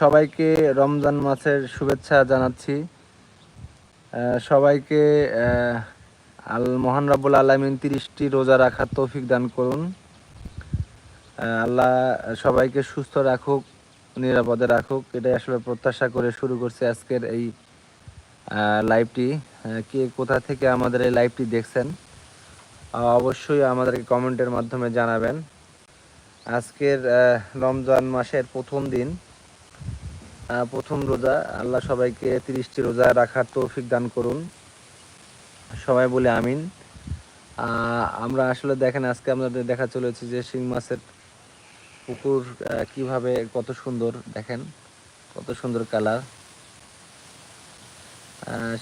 সবাইকে রমজান মাসের শুভেচ্ছা জানাচ্ছি। সবাইকে আল মহান রাব্বুল আলমিন তিরিশটি রোজা রাখার তৌফিক দান করুন। আল্লাহ সবাইকে সুস্থ রাখুক, নিরাপদে রাখুক, এটাই আসলে প্রত্যাশা করে শুরু করছে আজকের এই লাইভটি কে কোথা থেকে আমাদের এই লাইভটি দেখছেন অবশ্যই আমাদেরকে কমেন্টের মাধ্যমে জানাবেন। আজকের রমজান মাসের প্রথম দিন। প্রথম রোজা, আল্লাহ সবাইকে তিরিশটি রোজা রাখার তৌফিক দান করুন। সবাই বলে আমিন। আমরা আসলে দেখেন, আজকে আমাদের দেখা চলেছে যে শিং মাছের পুকুর কীভাবে কত সুন্দর, দেখেন, কত সুন্দর কালার।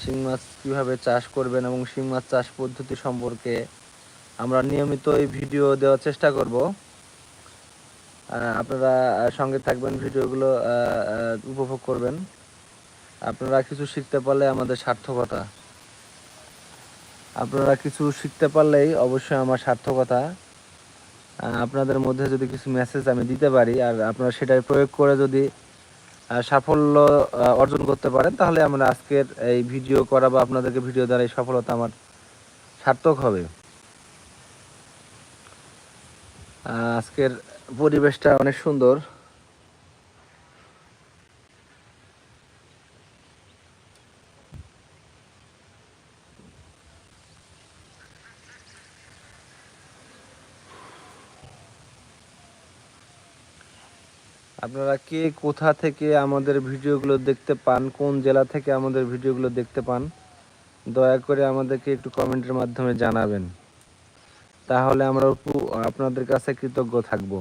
শিং মাছ কীভাবে চাষ করবেন এবং শিং মাছ চাষ পদ্ধতি সম্পর্কে আমরা নিয়মিত এই ভিডিও দেওয়ার চেষ্টা করব। আপনারা সঙ্গে থাকবেন, ভিডিওগুলো উপভোগ করবেন। আপনারা কিছু শিখতে পারলে আমাদের সার্থকতা। আপনারা কিছু শিখতে পারলেই অবশ্যই আমার সার্থকতা। আপনাদের মধ্যে যদি কিছু মেসেজ আমি দিতে পারি, আর আপনারা সেটাই প্রয়োগ করে যদি সাফল্য অর্জন করতে পারেন, তাহলে আমরা আজকের এই ভিডিও করা বা আপনাদেরকে ভিডিও দ্বারা এই সফলতা আমার সার্থক হবে। আজকের পরিবেশটা অনেক সুন্দর। আপনারা কে কোথা থেকে আমাদের ভিডিওগুলো দেখতে পান, কোন জেলা থেকে আমাদের ভিডিওগুলো দেখতে পান, দয়া করে আমাদেরকে একটু কমেন্টের মাধ্যমে জানাবেন। তাহলে আমরা আপনাদের কাছে কৃতজ্ঞ থাকব।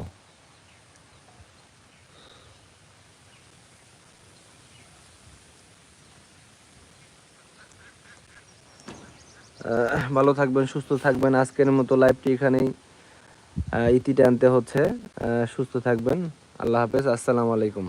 ভালো থাকবেন, সুস্থ থাকবেন। আজকের মতো লাইভটি এখানেই ইতি টানতে হচ্ছে। সুস্থ থাকবেন। আল্লাহ হাফেজ। আসসালামু আলাইকুম।